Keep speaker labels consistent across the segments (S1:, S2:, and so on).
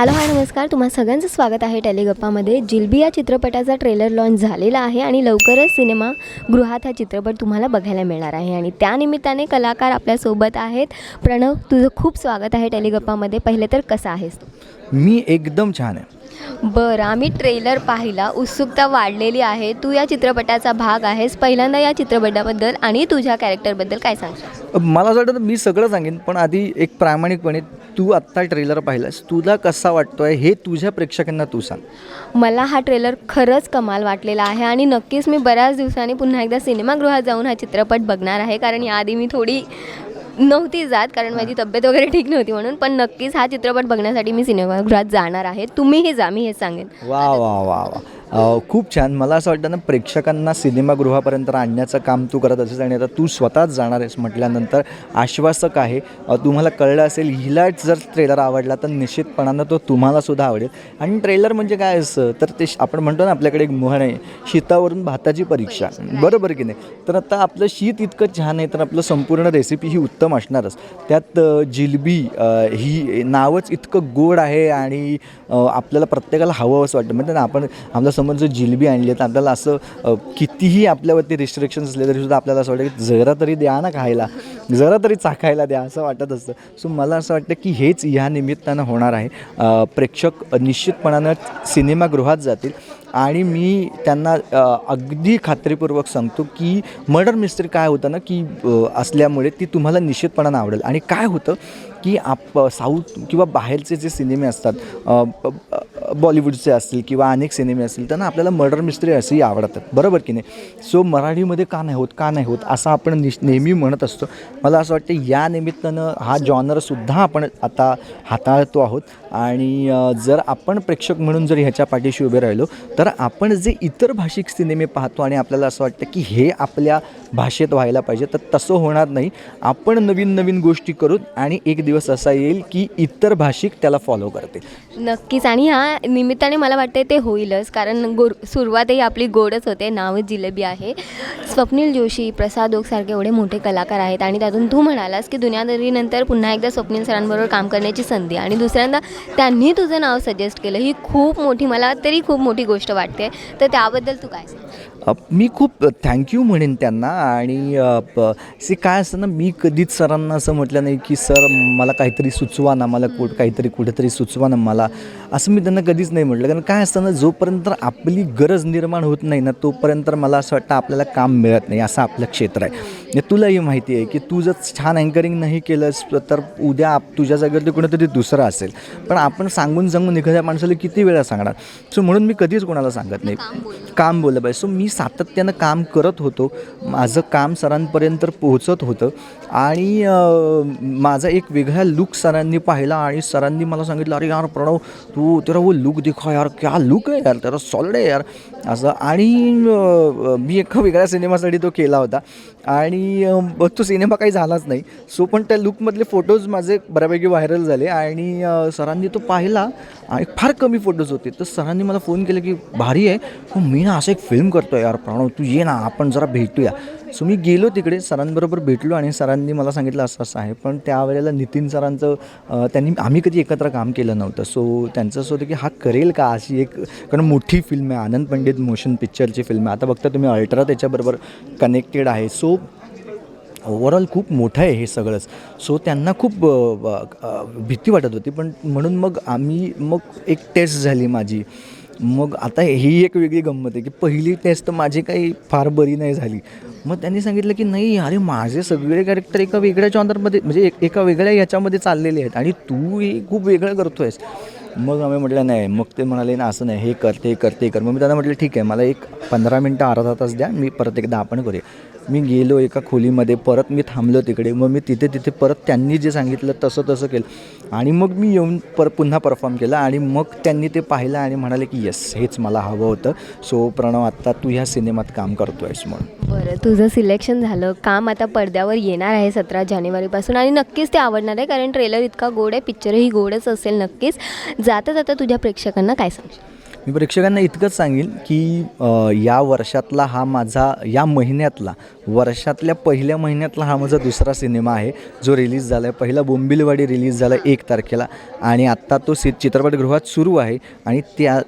S1: Hello hi नमस्कार. तुम्हा सगळ्यांचं स्वागत आहे टेलिगप्पामध्ये. जिलबी या चित्रपटाचा ट्रेलर लॉन्च झालेला आहे आणि लवकरच सिनेमा गृहात हा चित्रपट तुम्हाला बघायला मिळणार आहे. आणि त्यानिमित्ताने कलाकार आपल्यासोबत आहेत. प्रणव तुझं खूप स्वागत आहे टेलिगप्पामध्ये. पहिले तर कसा आहेस तू?
S2: मी एकदम छान आहे.
S1: बरं आम्ही ट्रेलर पाहिला. उत्सुकता वाढलेली आहे. तू या चित्रपटाचा भाग आहेस. पहिल्यांदा या चित्रपटाबद्दल आणि तुझ्या कॅरेक्टरबद्दल काय सांगशील?
S2: मला असं वाटतं मी सगळं सांगेन पण आधी एक प्रामाणिकपणे तू आत्ता ट्रेलर पाहिलास. तुला कसा वाटतोय हे तुझ्या प्रेक्षकांना तू सांग.
S1: मला हा ट्रेलर खरंच कमाल वाटलेला आहे आणि नक्कीच मी बऱ्याच दिवसांनी पुन्हा एकदा सिनेमागृहात जाऊन हा चित्रपट बघणार आहे. कारण याआधी मी थोडी नव्हती जात कारण माझी तब्येत वगैरे ठीक नव्हती म्हणून पण नक्कीच हा चित्रपट बघण्यासाठी मी सिनेमागृहात जाणार आहे. तुम्हीही जा मी हे सांगेन.
S2: वा वा वा वा. खूप छान. मला असं वाटतं ना प्रेक्षकांना सिनेमागृहापर्यंत आणण्याचं काम तू करत असेल आणि आता तू स्वतःच जाणार आहेस म्हटल्यानंतर आश्वासक आहे. तुम्हाला कळलं असेल हिलाच जर ट्रेलर आवडला तर निश्चितपणानं तो तुम्हालासुद्धा आवडेल. आणि ट्रेलर म्हणजे काय असतं तर ते श- आपण म्हणतो ना आपल्याकडे एक म्हण आहे. शीतावरून भाताची परीक्षा. बरोबर की नाही? तर आता आपलं शीत इतकं छान आहे तर आपलं संपूर्ण रेसिपी ही उत्तम असणारच. त्यात जिलबी ही नावच इतकं गोड आहे आणि आपल्याला प्रत्येकाला हवं असं वाटतं. म्हणजे ना आपण आपलं समोर जर जिलबी आणली तर आपल्याला असं कितीही आपल्यावरती रिस्ट्रिक्शन्स असले तरी सुद्धा आपल्याला असं वाटतं की जरा तरी द्या ना खायला जरा तरी चाखायला द्या असं वाटत असतं. सो मला असं वाटतं की हेच ह्या निमित्तानं होणार आहे. प्रेक्षक निश्चितपणानं सिनेमागृहात जातील आणि मी त्यांना अगदी खात्रीपूर्वक सांगतो की मर्डर मिस्ट्री काय होतं ना की असल्यामुळे ती तुम्हाला निश्चितपणानं आवडेल. आणि काय होतं की आप साऊथ किंवा बाहेरचे जे सिनेमे असतात बॉलिवूडचे असतील किंवा अनेक सिनेमे असतील त्यांना आपल्याला मर्डर मिस्ट्री असेही आवडतात. बरोबर की नाही? सो मराठीमध्ये का नाही होत का नाही होत असं आपण निश नेहमी म्हणत असतो. मला असं वाटतं या निमित्तानं हा जॉनरसुद्धा आपण आता हाताळतो आहोत. आणि जर आपण प्रेक्षक म्हणून जर ह्याच्या पाठीशी उभे राहिलो तर आपण जे इतर भाषिक सिनेमे पाहतो आणि आपल्याला असं वाटतं की हे आपल्या भाषेत व्हायला पाहिजे तर तसं होणार नाही. आपण नवीन नवीन गोष्टी करू आणि एक दिवस असा येईल की इतर भाषिक त्याला फॉलो करते
S1: नक्कीच. आणि हा निमित्ताने मला वाटते ते होईलच कारण गोर सुरुवातही आपली गोडच होते नावच जिलेबी आहे. स्वप्नील जोशी प्रसाद ओकसारखे एवढे मोठे कलाकार आहेत आणि त्यातून तू म्हणालास की दुनियादारीनंतर पुन्हा एकदा स्वप्नील सरांबरोबर काम करण्याची संधी आणि दुसऱ्यांदा त्यांनी तुझं नाव सजेस्ट केलं ही खूप मोठी मला तरी खूप मोठी गोष्ट वाटते. तर त्याबद्दल तू काय
S2: मी खूप थँक्यू म्हणेन त्यांना आणि से सी काय असतं ना मी कधीच सरांना असं म्हटलं नाही की सर मला काहीतरी सुचवा ना मला कुठ काहीतरी कुठेतरी सुचवा ना मला. असं मी त्यांना कधीच नाही म्हटलं. कारण काय असतं ना जोपर्यंत आपली गरज निर्माण होत नाही ना तोपर्यंत मला असं वाटतं आपल्याला काम मिळत नाही असं आपलं क्षेत्र आहे. हे तुलाही माहिती आहे की तू जर छान अँकरिंग नाही केलंस तर उद्या आप तुझ्या जागेवरती कोणीतरी दुसरं असेल. पण आपण सांगून सांगून एखाद्या माणसाला किती वेळा सांगणार? सो म्हणून मी कधीच कोणाला सांगत नाही. काम बोललं पाहिजे सो मी सातत्यानं काम करत होतो. माझं काम सरांपर्यंत पोहोचत होतं. आणि माझा एक वेगळा लुक सरांनी पाहिला आणि सरांनी मला सांगितलं अरे यार प्रणव तू तेरा वो लुक दिखा यार. क्या लुक आहे यार? तेरा सॉलिड आहे यार. असं. आणि मी एका वेगळ्या सिनेमासाठी तो केला होता. आणि आणि तो सिनेमा काही झालाच नाही. सो पण त्या लुकमधले फोटोज माझे बऱ्यापैकी व्हायरल झाले आणि सरांनी तो पाहिला आणि फार कमी फोटोज होते. तर सरांनी मला फोन केला की भारी आहे. हो मी ना असं एक फिल्म करतो यार प्रणव तू ये ना आपण जरा भेटूया. सो मी गेलो तिकडे सरांबरोबर भेटलो आणि सरांनी मला सांगितलं असं असं आहे. पण त्यावेळेला नितीन सरांचं त्यांनी आम्ही कधी एकत्र काम केलं नव्हतं. सो त्यांचं असं होतं की हा करेल का अशी एक कारण मोठी फिल्म आहे. आनंद पंडित मोशन पिक्चरची फिल्म आहे. आता बघता तुम्ही अल्ट्रा त्याच्याबरोबर कनेक्टेड आहे. सो ओव्हरऑल खूप मोठं आहे हे सगळंच. सो त्यांना खूप भीती वाटत होती. पण म्हणून मग आम्ही मग एक टेस्ट झाली माझी. मग आता ही एक वेगळी गंमत आहे की पहिली टेस्ट तर माझी काही फार बरी नाही झाली. मग त्यांनी सांगितलं की नाही अरे माझे सगळे कॅरेक्टर एका वेगळ्या जॉनरमध्ये म्हणजे एक एका वेगळ्या याच्यामध्ये चाललेले आहेत. आणि तू हे खूप वेगळं करतो आहेस मग आम्ही म्हटलं नाही मग ते म्हणाले ना असं नाही हे कर ते कर ते कर. मग मी त्यांना म्हटलं ठीक आहे मला एक पंधरा मिनटं अर्धा तास द्या मी परत एकदा आपण करूया. मी गेलो एका खोलीमध्ये परत मी थांबलो तिकडे मग मी तिथे तिथे परत त्यांनी जे सांगितलं तसं तसं केलं. आणि मग मी येऊन पर पुन्हा परफॉर्म केला आणि मग त्यांनी ते पाहिलं आणि म्हणाले की येस हेच मला हवं होतं. सो प्रणव आत्ता तू ह्या सिनेमात काम करतो आहेस म्हणून.
S1: बरं तुझं सिलेक्शन झालं. काम आता पडद्यावर येणार आहे सतरा जानेवारीपासून आणि नक्कीच ते आवडणार आहे कारण ट्रेलर इतका गोड आहे पिक्चरही गोडच असेल नक्कीच. जाता जाता तुझ्या प्रेक्षकांना काय सांगशील?
S2: मी प्रेक्षकांना इतकंच सांगेन की या वर्षातला हा माझा या महिन्यातला वर्षातल्या पहिल्या महिन्यातला हा माझा दुसरा सिनेमा आहे. जो रिलीज झाला आहे पहिला बोंबिलवाडी रिलीज झाला एक तारखेला आणि आत्ता तो सि चित्रपटगृहात सुरू आहे आणि त्या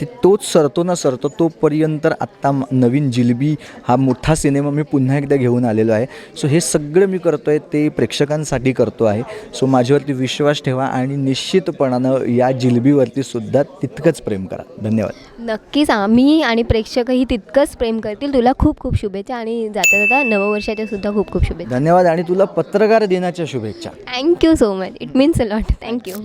S2: ते तोच सरतो ना सरतो तोपर्यंत आत्ता नवीन जिलबी हा मोठा सिनेमा मी पुन्हा एकदा घेऊन आलेलो आहे. सो हे सगळं मी करतो आहे ते प्रेक्षकांसाठी करतो आहे. सो माझ्यावरती विश्वास ठेवा आणि निश्चितपणानं या जिलबीवरती सुद्धा तितकंच प्रेम करा. धन्यवाद.
S1: नक्कीच आम्ही आणि प्रेक्षकही तितकंच प्रेम करतील. तुला खूप खूप शुभेच्छा आणि जाता जाता नववर्षाच्या सुद्धा खूप खूप शुभेच्छा.
S2: धन्यवाद आणि तुला पत्रकार दिनाच्या शुभेच्छा.
S1: Thank you so much it means a lot thank you